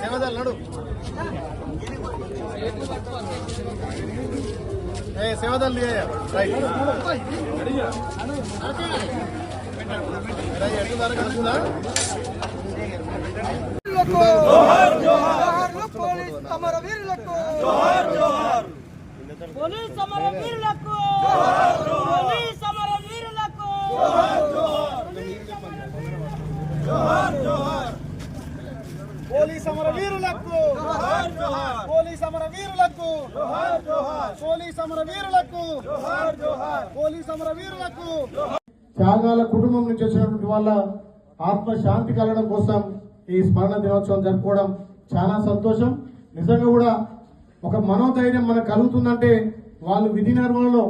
సేవదాలు నడు ఏ సేవదాలు right అడుగుదారా కలుగుదా police సమర వీరులకు పోలీస్ సమర వీరులకు పోలీస్ సమర వీరులకు పోలీస్ సమర వీరులకు. పోలీస్ సమర వీరులకు. పోలీస్ సమర వీరులకు. పోలీస్ సమర వీరులకు. త్యాగాల కుటుంబం నుంచి వచ్చినటువంటి వాళ్ళ ఆత్మ శాంతి కలగడం కోసం ఈ స్మరణ దినోత్సవం జరుపుకోవడం చాలా సంతోషం. నిజంగా కూడా ఒక మనోధైర్యం మనకు కలుగుతుందంటే వాళ్ళు విధి నిర్వహణలో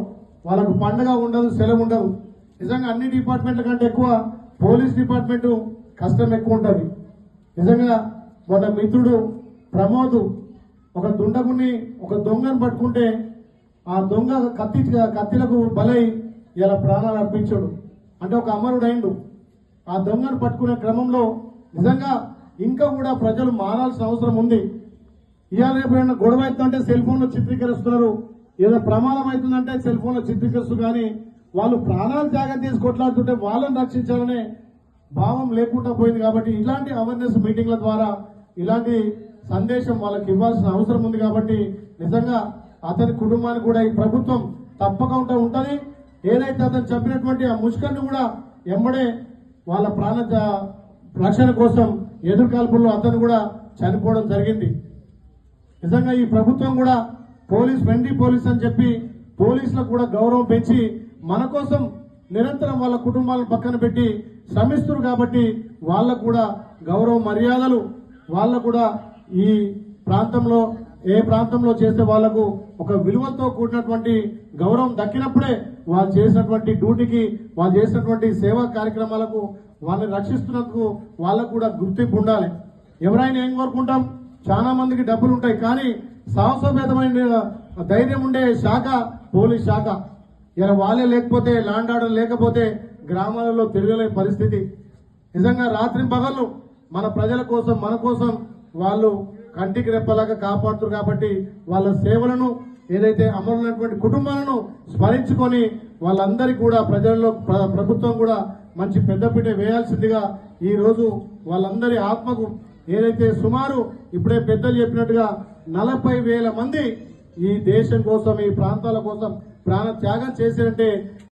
వాళ్ళకు పండగ ఉండదు సెలవు ఉండదు. నిజంగా అన్ని డిపార్ట్మెంట్ల కంటే ఎక్కువ పోలీస్ డిపార్ట్మెంట్ కష్టం ఎక్కువ ఉంటుంది. నిజంగా మన మిత్రుడు ప్రమోద్ ఒక దుండగుని ఒక దొంగను పట్టుకుంటే ఆ దొంగ కత్తి కత్తిలకు బలై ఇలా ప్రాణాలు అర్పించాడు. అంటే ఒక అమరుడైండు. ఆ దొంగను పట్టుకునే క్రమంలో నిజంగా ఇంకా కూడా ప్రజలు మారాల్సిన అవసరం ఉంది. ఇవాళ రేపు ఏమైనా గొడవ అవుతుందంటే సెల్ ఫోన్లో చిత్రీకరిస్తున్నారు. ఏదో ప్రమాదం అవుతుందంటే సెల్ ఫోన్లో చిత్రీకరిస్తూ కానీ వాళ్ళు ప్రాణాలు జాగ్రత్త చేసి కొట్లాడుతుంటే వాళ్ళని రక్షించాలనే భావం లేకుండా పోయింది కాబట్టి ఇలాంటి అవేర్నెస్ మీటింగ్ల ద్వారా ఇలాంటి సందేశం వాళ్ళకి ఇవ్వాల్సిన అవసరం ఉంది కాబట్టి నిజంగా అతని కుటుంబానికి కూడా ఈ ప్రభుత్వం తప్పకుండా ఉంటుంది. ఏదైతే అతను చెప్పినటువంటి ఆ ముష్కర్ని కూడా ఎమ్మడే వాళ్ళ ప్రాణ రక్షణ కోసం ఎదుర్కాల్పుల్లో అతను కూడా చనిపోవడం జరిగింది. నిజంగా ఈ ప్రభుత్వం కూడా పోలీస్ వెండి పోలీస్ అని చెప్పి పోలీసులకు కూడా గౌరవం పెంచి మన కోసం నిరంతరం వాళ్ళ కుటుంబాలను పక్కన పెట్టి శ్రమిస్తున్నారు కాబట్టి వాళ్ళకు కూడా గౌరవ మర్యాదలు వాళ్ళకు కూడా ఈ ప్రాంతంలో ఏ ప్రాంతంలో చేసే వాళ్ళకు ఒక విలువతో కూడినటువంటి గౌరవం దక్కినప్పుడే వాళ్ళు చేసినటువంటి డ్యూటీకి వాళ్ళు చేసినటువంటి సేవా కార్యక్రమాలకు వాళ్ళని రక్షిస్తున్నందుకు వాళ్ళకు కూడా గుర్తింపు ఉండాలి. ఎవరైనా ఏం కోరుకుంటాం? చాలా మందికి డబ్బులు ఉంటాయి కానీ సాహసోపేతమైన ధైర్యం ఉండే శాఖ పోలీస్ శాఖ. ఇలా వాళ్ళే లేకపోతే లాండ్ ఆర్డర్ లేకపోతే గ్రామాలలో తిరగలేని పరిస్థితి. నిజంగా రాత్రి పగళ్ళు మన ప్రజల కోసం మన కోసం వాళ్ళు కంటికి రెప్పలాగా కాపాడుతారు కాబట్టి వాళ్ళ సేవలను ఏదైతే అమరులైనటువంటి కుటుంబాలను స్మరించుకొని వాళ్ళందరికీ కూడా ప్రజల్లో ప్ర- ప్రభుత్వం కూడా మంచి పెద్దపీట వేయాల్సిందిగా ఈరోజు వాళ్ళందరి ఆత్మకు ఏదైతే సుమారు ఇప్పుడే పెద్దలు చెప్పినట్టుగా నలభై వేల మంది ఈ దేశం కోసం ఈ ప్రాంతాల కోసం ప్రాణ త్యాగం చేశారంటే